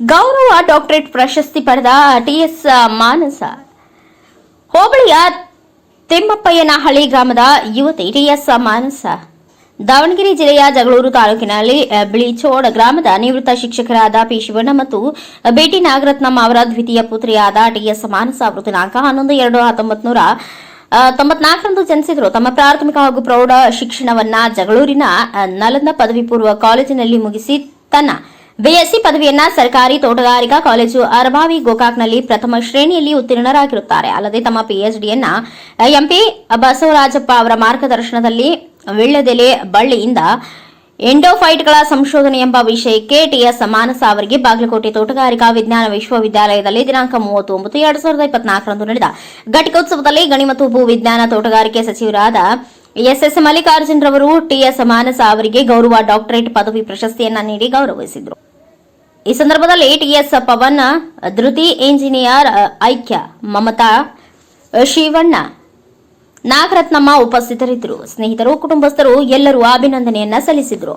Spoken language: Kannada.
ಗೌರವ ಡಾಕ್ಟರೇಟ್ ಪ್ರಶಸ್ತಿ ಪಡೆದ ಟಿಎಸ್ ಮಾನಸ. ಹೋಬಳಿಯ ತಿಮ್ಮಪ್ಪಯ್ಯನಹಳ್ಳಿ ಗ್ರಾಮದ ಯುವತಿ ಟಿಎಸ್ ಮಾನಸ. ದಾವಣಗೆರೆ ಜಿಲ್ಲೆಯ ಜಗಳೂರು ತಾಲೂಕಿನಲ್ಲಿ ಬಿಳಿಚೋಡ ಗ್ರಾಮದ ನಿವೃತ್ತ ಶಿಕ್ಷಕರಾದ ಪಿ. ಶಿವಣ್ಣ ಮತ್ತು ಬೇಟಿ ನಾಗರತ್ನಂ ಅವರ ದ್ವಿತೀಯ ಪುತ್ರಿಯಾದ ಟಿಎಸ್ ಮಾನಸ ಅವರು ದಿನಾಂಕ ಹನ್ನೊಂದು ಎರಡು ಹತ್ತೊಂಬತ್ತು ನೂರ ತೊಂಬತ್ನಾಲ್ಕರಂದು ಜನಿಸಿದರು. ತಮ್ಮ ಪ್ರಾಥಮಿಕ ಹಾಗೂ ಪ್ರೌಢ ಶಿಕ್ಷಣವನ್ನ ಜಗಳೂರಿನ ನಲಂದ ಪದವಿ ಪೂರ್ವ ಕಾಲೇಜಿನಲ್ಲಿ ಮುಗಿಸಿ ತನ್ನ ಬಿಎಸ್ಸಿ ಪದವಿಯನ್ನ ಸರ್ಕಾರಿ ತೋಟಗಾರಿಕಾ ಕಾಲೇಜು ಅರಬಾವಿ ಗೋಕಾಕ್ನಲ್ಲಿ ಪ್ರಥಮ ಶ್ರೇಣಿಯಲ್ಲಿ ಉತ್ತೀರ್ಣರಾಗಿರುತ್ತಾರೆ. ಅಲ್ಲದೆ ತಮ್ಮ ಪಿಎಚ್ಡಿಯನ್ನ ಎಂಪಿ ಬಸವರಾಜಪ್ಪ ಅವರ ಮಾರ್ಗದರ್ಶನದಲ್ಲಿ ವಿಳ್ಳೆದೆಲೆ ಬಳ್ಳಿಯಿಂದ ಎಂಡೋಫೈಟ್ಗಳ ಸಂಶೋಧನೆ ಎಂಬ ವಿಷಯಕ್ಕೆ ಟಿಎಸ್ ಮಾನಸ ಅವರಿಗೆ ಬಾಗಲಕೋಟೆ ತೋಟಗಾರಿಕಾ ವಿಜ್ಞಾನ ವಿಶ್ವವಿದ್ಯಾಲಯದಲ್ಲಿ ದಿನಾಂಕ ಮೂವತ್ತೊಂಬತ್ತು, ಎರಡು ಸಾವಿರದ ಇಪ್ಪತ್ನಾಲ್ಕರಂದು ನಡೆದ ಘಟಿಕೋತ್ಸವದಲ್ಲಿ ಗಣಿ ಮತ್ತು ಭೂ ವಿಜ್ಞಾನ ತೋಟಗಾರಿಕೆ ಸಚಿವರಾದ ಎಸ್ಎಸ್ ಮಲ್ಲಿಕಾರ್ಜುನ್ ರವರು ಟಿಎಸ್ ಮಾನಸ ಅವರಿಗೆ ಗೌರವ ಡಾಕ್ಟರೇಟ್ ಪದವಿ ಪ್ರಶಸ್ತಿಯನ್ನ ನೀಡಿ ಗೌರವಿಸಿದರು. ಈ ಸಂದರ್ಭದಲ್ಲಿ ಟಿಎಸ್ ಪವನ್, ಧೃತಿ ಇಂಜಿನಿಯರ್, ಐಕ್ಯ ಮಮತಾ, ಶಿವಣ್ಣ, ನಾಗರತ್ನಮ್ಮ ಉಪಸ್ಥಿತರಿದ್ದರು. ಸ್ನೇಹಿತರು, ಕುಟುಂಬಸ್ಥರು ಎಲ್ಲರೂ ಅಭಿನಂದನೆಯನ್ನ ಸಲ್ಲಿಸಿದರು.